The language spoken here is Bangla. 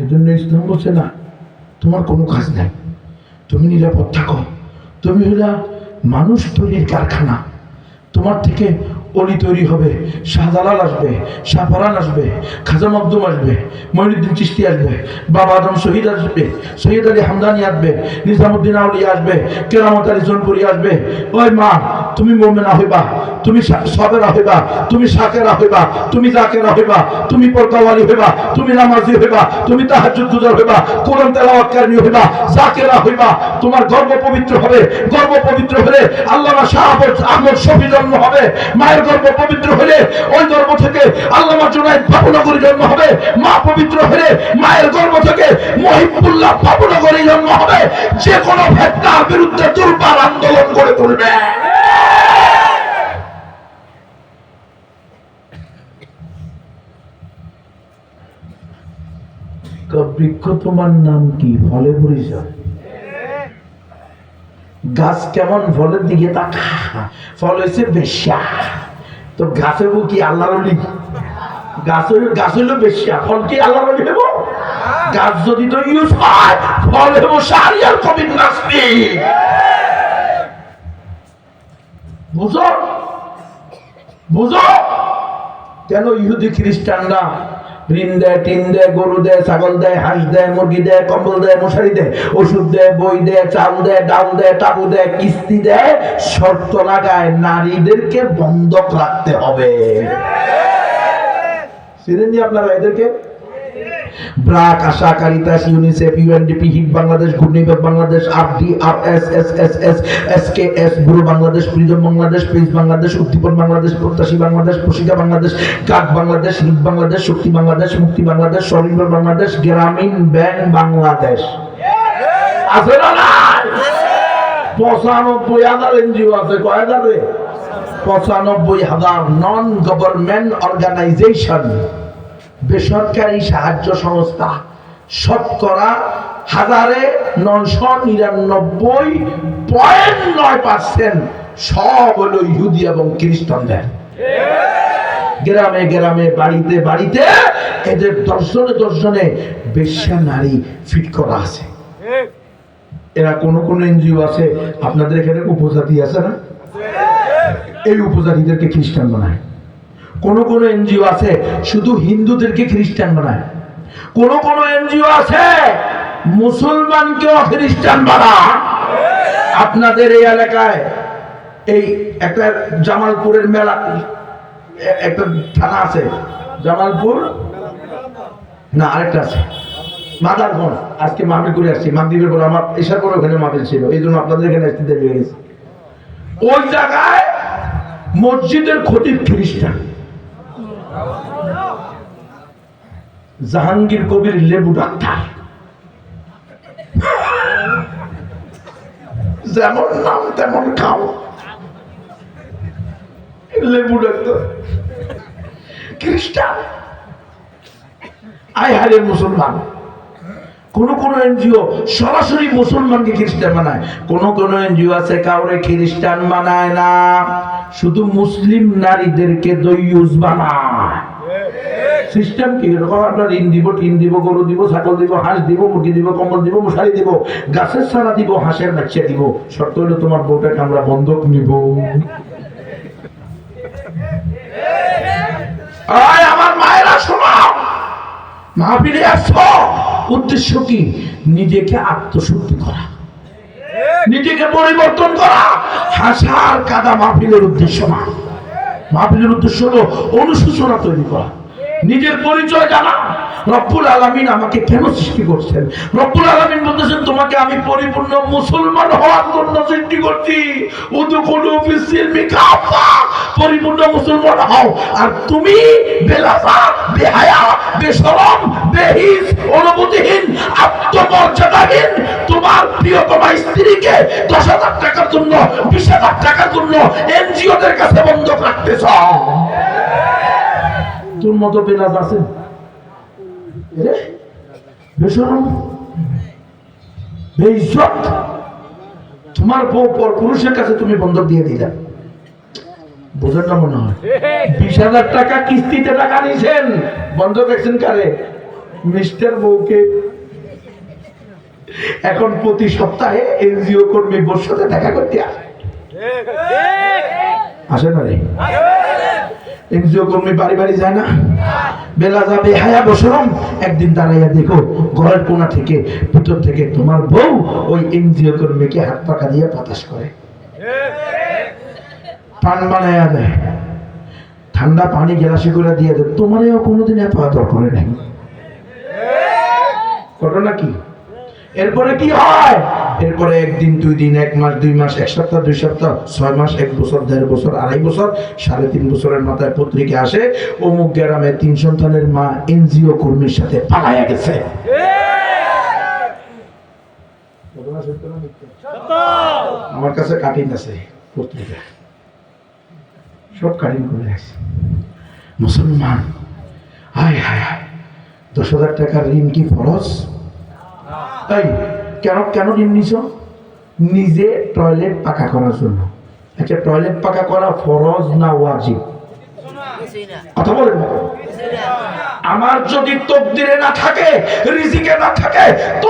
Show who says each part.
Speaker 1: এই জন্য ইসলাম বলছে, না, তোমার কোনো কাজ নাই। তুমি নিরাপদ থাকো। তুমি হইলা মানুষ তৈরির কারখানা। তোমার থেকে অলি তৈরি হবে, শাহজালাল আসবে, শাহফরান আসবে, খাজা মকদুম আসবে মহিনুদ্দিন চিস্তি আসবে, বাবা আদম শহীদ আসবে, শহীদ আলী হামদানি আসবে, নিজামুদ্দিন আউলিয়া আসবে, কেরামত আলী জনপুরি আসবে। ওই মা, তুমি মোমেনা হইবা। তুমি সবেরা হইবা তুমি সাকেরা হইবা তুমি জাকেরা হইবা তুমি পরকাওয়ালি হইবা, তুমি নামাজি হইবা, তুমি তাহাজ্জুদ গুজার হইবা, কোরআন তেলাওয়াতকারী হইবা জাকেরা হইবা তোমার গর্ব পবিত্র হবে, গর্ব পবিত্র হলে আল্লামা শাহ আহমদ শফি জন্ম হবে, মায়ের গর্ব পবিত্র হলে ওই গর্ব থেকে আল্লামা জুনাইদ বাবুনগরী জন্ম হবে, মা পবিত্র হলে মায়ের গর্ব থেকে মহিবুল্লাহ বাবুনগরী জন্ম হবে, যে কোনো ফেতনার বিরুদ্ধে দুর্বার আন্দোলন করে তুলবে। বৃক্ষ তোমার নাম কি? ফলে পরিচয় গাছ কেমন ফলের দিকে ফল হয়েছে বেশ্যা। তো গাছে কি আল্লাহ গাছ কি আল্লাহ যদি তো ইউজ ফল খ্রিস্টানরা ঋণ দেয় টিন দেয় গরু দেয় ছাগল দেয় হাঁস দেয় মুরগি দেয় কম্বল দেয় মশারি দেয় ওষুধ দেয় বই দেয় চাল দেয় ডাল দেয় টাবু দেয় কিস্তি দেয় শর্ত লাগায় নারীদেরকে বন্ধক রাখতে হবে। আপনারা এদেরকে? BRAC, ASA Caritas UNICEF, UNDP, HEED Bangladesh ঘূর্ণিপাক Bangladesh, RD R S S S S S K S bureau Bangladesh prism Bangladesh page Bangladesh, Uddipan Bangladesh, প্রত্যাশী বাংলাদেশ, প্রশিকা বাংলাদেশ, কাক বাংলাদেশ, হিট বাংলাদেশ, শক্তি বাংলাদেশ, মুক্তি বাংলাদেশ স্বনির্ভর বাংলাদেশ, গ্রামীণ ব্যাংক বাংলাদেশ। আছে না? পঁচানব্বই হাজার এনজিও আছে, কয় হাজারে? পঁচানব্বই হাজার নন গভর্নমেন্ট অর্গানাইজেশন বেসরকারি সাহায্য সংস্থা। শতকরা হাজারে নশো নিরানব্বই পয়েন্ট নয় পার্সেন্ট সব হলো ইহুদি এবং খ্রিস্টানদের। গ্রামে গ্রামে, বাড়িতে বাড়িতে এদের দর্শনে দর্শনে বেশ্যা নারী ফিট করা আছে। এরা কোন কোন এনজিও আছে। আপনাদের এখানে উপজাতি আছে না? এই উপজাতিদেরকে খ্রিস্টান বানায়। কোন কোন এনজিও আছে, শুধু হিন্দুদেরকে খ্রিস্টান বানায়। কোন কোন এনজিও আছে, মুসলমানকেও খ্রিস্টান বানায়। আপনাদের এই এলাকায়, এই একটা জামালপুরের মেলা, একটা থানা আছে, জামালপুর? না, আরেকটা আছে, মাদারগঞ্জ। আজকে মাহফিল করে আসছি, মাগরীবের পর আমার এসার পর ওখানে মাহফিল ছিল, এই জন্য আপনাদের এখানে আসতে দেরি হয়ে গেছে। ওই জায়গায় মসজিদের খতিব খ্রিস্টান। জাহাঙ্গীর কবির লেবু ডাক্তার। যেমন নাম তেমন খাও। লেবু ডাক্তার। খ্রিস্টান। আয় হারে মুসলমান। কোন কোন এনজিও সরাসরি মুসলমানকে খ্রিস্টান বানায়। কোন কোন এনজিও আছে কাউরে খ্রিস্টান বানায় না। শুধু মুসলিম নারীদেরকে দইয়ুজ বানায়। সিস্টেম কি? এরকম আপনার ঋণ দিব, টিন দিব, গরু দিব, ছাগল দিব, হাঁস দিব, মুরগি দিব, কম্বল দিব, মশারি দিব, গাছের ছানা দিব, হাঁসের বাচ্চা দিব। শর্ত হলো তোমার বউটাকে আমরা বন্ধক নিব। আমার মায়েরা শোনাও মাহফিলে আসছো উদ্দেশ্য কি? নিজেকে আত্মশুদ্ধি করা। নিজেকে পরিবর্তন করা। হাসার কাদা মাহফিলের উদ্দেশ্য না মাহফিলের উদ্দেশ্য হলো অনুশোচনা তৈরি করা। নিজের পরিচয় জানা। রব্বুল আলামিন আমাকে কেন সৃষ্টি করছেন? রব্বুল আলামিন বলতেছেন, তোমাকে আমি পরিপূর্ণ মুসলমান হওয়ার জন্য সৃষ্টি করছি। পরিপূর্ণ মুসলমান হও। আর তুমি বেলাসা বেহায়া, বেশরম, বেহিস, অনুভূতিহীন, আত্মমর্যাদাহীন, তোমার প্রিয়তমা স্ত্রীকে দশ হাজার টাকার জন্য, বিশ হাজার টাকার জন্য এনজিওদের কাছে বন্ধক রাখতেছ তোর মতো বেলাস আছে? তোমার বউ পর পুরুষের কাছে তুমি বন্ধক দিয়ে দিলে। বোঝেন না মনে হয়। বিশ হাজার টাকা কিস্তিতে টাকা নিছেন বন্ধক রাখছেন কারে? মিস্টার বউকে। এখন প্রতি সপ্তাহে এনজিও কর্মী বোর সাথে দেখা করতে আসে। আসে না রে? এনজিও কর্মী বাড়ি বাড়ি যায় না। বেলা যাবে, হায়া বসরম। একদিন দাঁড়াইয়া দেখো, ঘরের কোনা থেকে, ভিতর থেকে তোমার বউ ওই এনজিও কর্মীকে হাত পাকা দিয়ে বাতাস করে। পান বানাইয়া দেয়। ঠান্ডা পানি গেলাসি করে দিয়ে দেয়। তোমারও কোনোদিন এত আদর করে নাই। ঘটনা কি? এরপরে কি হয়? এরপরে একদিন দুই দিন এক মাস দুই মাস এক সপ্তাহ দুই সপ্তাহ ছয় মাস এক বছর দেড় বছর আড়াই বছর সাড়ে তিন বছরের মাথায় পত্রিকা আসে অমুক গ্রামে তিন সন্তানের মা এনজিও কর্মীর সাথে পালাইয়া গেছে। আমার কাছে কাটিং আছে পত্রিকা। সব কাটিং করে আছে মুসলমান হায় হায় হায় দশ হাজার টাকার ঋণ কি ফরজ? তাই কেন কেন ঋণ নিছ? নিজে টয়লেট পাকা করার জন্য। আচ্ছা টয়লেট পাকা করা ফরজ না ওয়াজিব কথা বলেন আমার যদি তকদিরে না থাকে রিজিকে না থাকে তো